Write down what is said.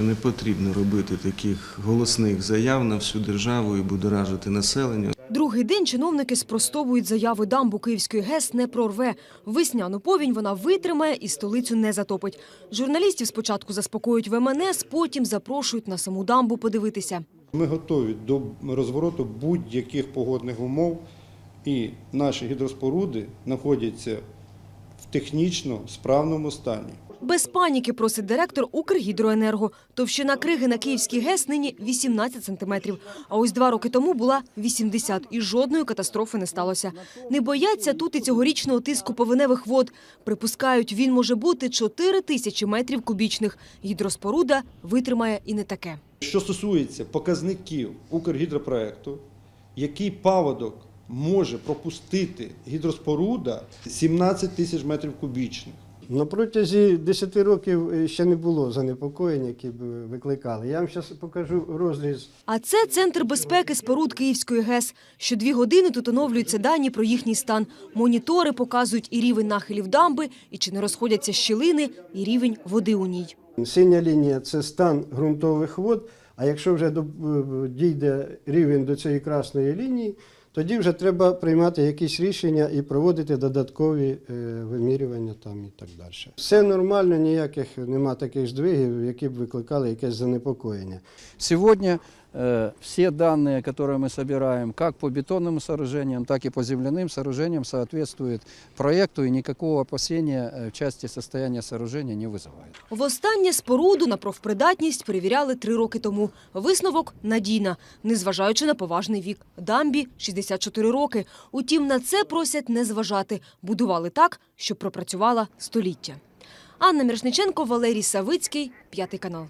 Не потрібно робити таких голосних заяв на всю державу і будоражити населення. Другий день чиновники спростовують заяви дамбу Київської ГЕС не прорве. Весняну повінь вона витримає і столицю не затопить. Журналістів спочатку заспокоюють в МНС, потім запрошують на саму дамбу подивитися. Ми готові до розвороту будь-яких погодних умов, і наші гідроспоруди знаходяться в технічно справному стані. Без паніки просить директор Укргідроенерго. Товщина криги на Київській ГЕС нині 18 сантиметрів. А ось два роки тому була 80, і жодної катастрофи не сталося. Не бояться тут і цьогорічного тиску повеневих вод. Припускають, він може бути 4 тисячі метрів кубічних. Гідроспоруда витримає і не таке. Що стосується показників Укргідропроекту, який паводок може пропустити гідроспоруда 17 тисяч метрів кубічних. На протязі 10 років е, ще не було занепокоєнь, які б викликали. Я вам зараз покажу розріз. А це центр безпеки споруд Київської ГЕС. Що дві години тут оновлюються дані про їхній стан. Монітори показують і рівень нахилів дамби, і чи не розходяться щілини, і рівень води у ній. Синя лінія це стан ґрунтових вод. А якщо вже е, дійде рівень до цієї красної лінії, тоді вже треба приймати якісь рішення і проводити додаткові е, вимірювання там і так далі. Все нормально, ніяких нема таких здвигів, які б викликали якесь занепокоєння. Сегодня э, все данные, которые мы собираем, как по бетонным сооружениям, так и по земляным сооружениям, соответствуют проекту и никакого опасения э, в части состояния сооружения не вызывает. Востаннє споруду на профпридатність перевіряли три роки тому. Висновок – надійна, незважаючи на поважний вік. Дамбі – 64 роки. Утім, на це просять не зважати. Будували так, щоб пропрацювала століття. Анна Мірошниченко, Валерій Савицький, П'ятий канал.